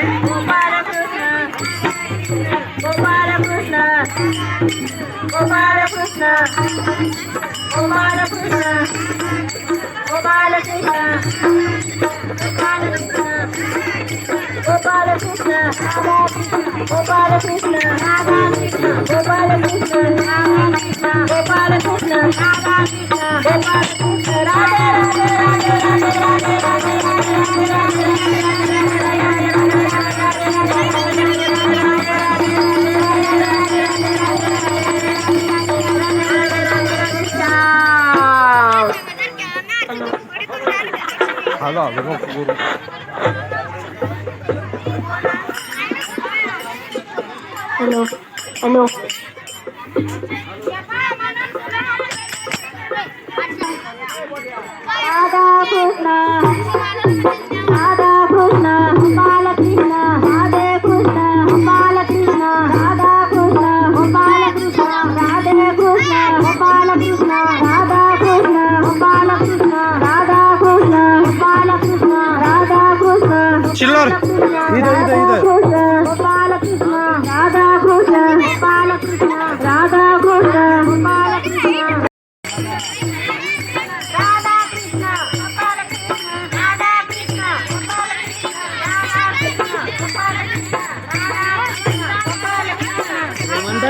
Gopalakrishna, Gopalakrishna, Gopalakrishna, Gopalakrishna, Gopalakrishna, Gopalakrishna, Gopalakrishna, Gopalakrishna, Radha Radha Radha. Ano? Ano? Radha Radha Krishna, Balakrishna, Radhe Krishna, Balakrishna, Radha Krishna, Balakrishna, Radhe Krishna, Balakrishna, Radha Krishna, Balakrishna, Radha Krishna, Balakrishna, Radha Krishna, Chillor, either, either, either.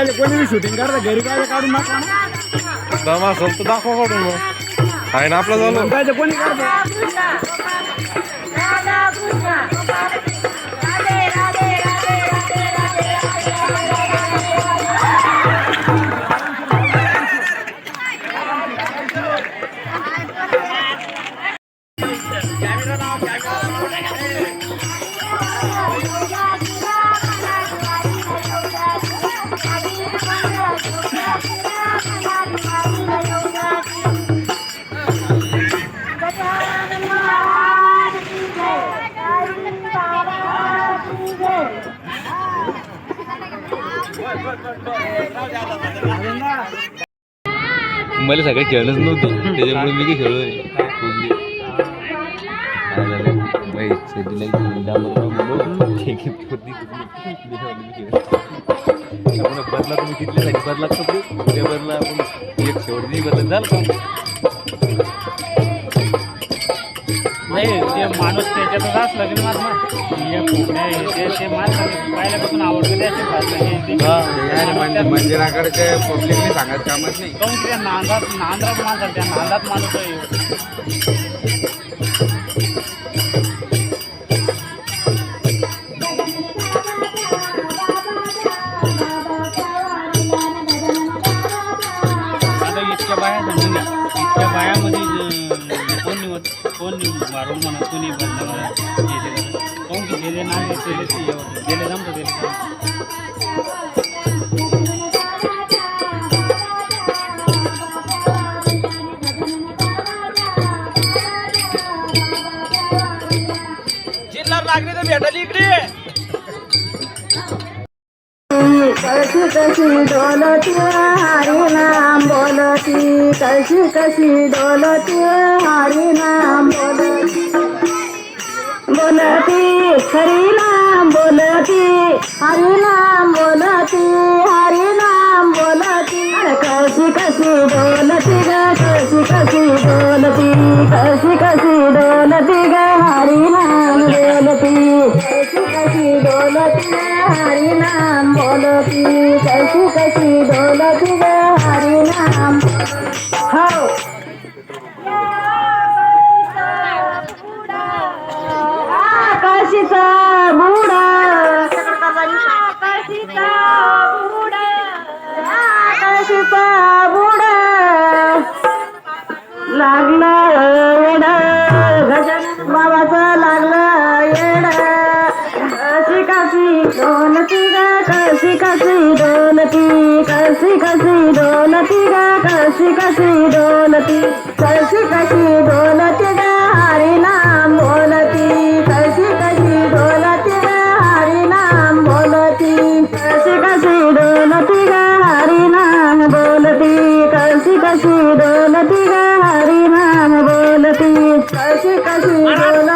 म्हणताय कोणी shooting करता घरी काय काढून दम असेल तर दाखवा काढून मग. आहे ना आपलं झालं? म्हणताय कोणी करता राधा कृष्ण मला सगळं खेळलंच नव्हतं त्याच्यामुळे मी खेळलो बदला तुम्ही किती बदला बदला आपण एक शेवटी बदल झाला ते माणूस त्याच्यातच असलं की मार हे कोकड्या हे ते मार पहिल्यापासून आवडतं त्याचे म्हणजे पब्लिकने सांगत कामच नाही. काऊन त्या नांदात नांदरात माणसाला त्या नांदात माणूस जुनी बदलावला काहून की गेले नाही गेले गेले जमतं गेले कशी कशी डोलती हरी नाम बोलती कशी कशी डोलती हरी नाम बोलती हरिनाम बोलती हरिनाम बोलती कसी कसी डोलती गा कसी कसी डोलती कसी कसी डोलती गा हरिनाम बोलती कसी कसी डोलती गा हरिनाम बोलती कसी कसी डोलती गा बाबाचा 感谢，感谢。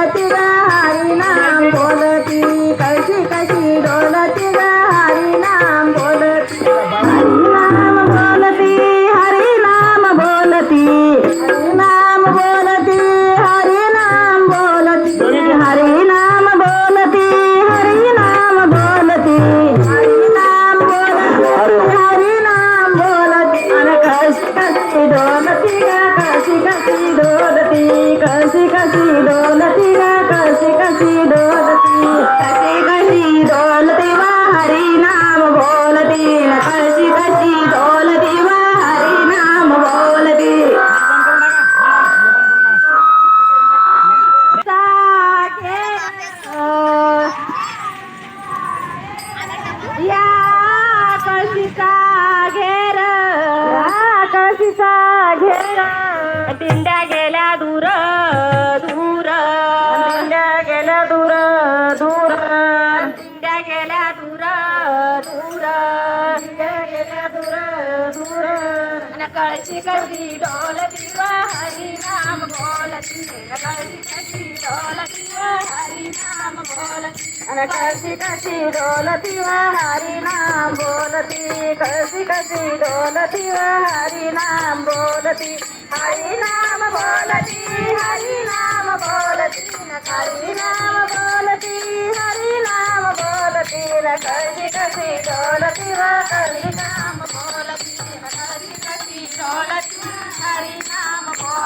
बोलती अन कळशी कशी डोलती व हरी नाम बोलती कळशी कशी डोलती व हरी नाम बोलती हरी नाम बोलती हरी नाम बोलती न हरी नाम बोलती हरी नाम बोलती न कळशी कशी डोलती व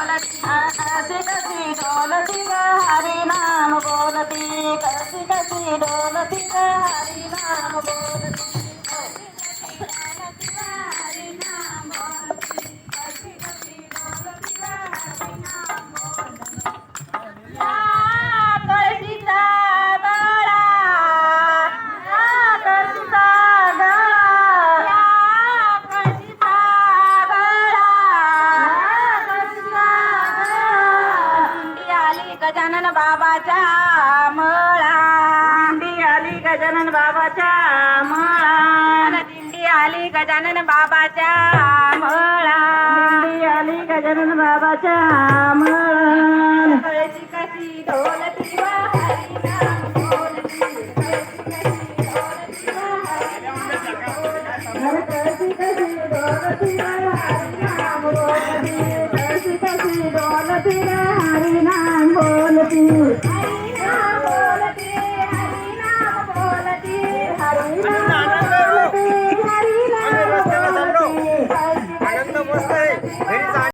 కసి కసి డోలతిగా హరినామ బోలతి కసి కసి డోలతిగా హరినామ బోలతి. गजानन बाबाच्या मळा. दिंडी आली गजानन बाबाच्या मळा. दिंडी आली गजानन बाबाच्या मळा. दिंडी आली गजानन बाबाच्या मळा. कळशी कशी ढोलती ढोलती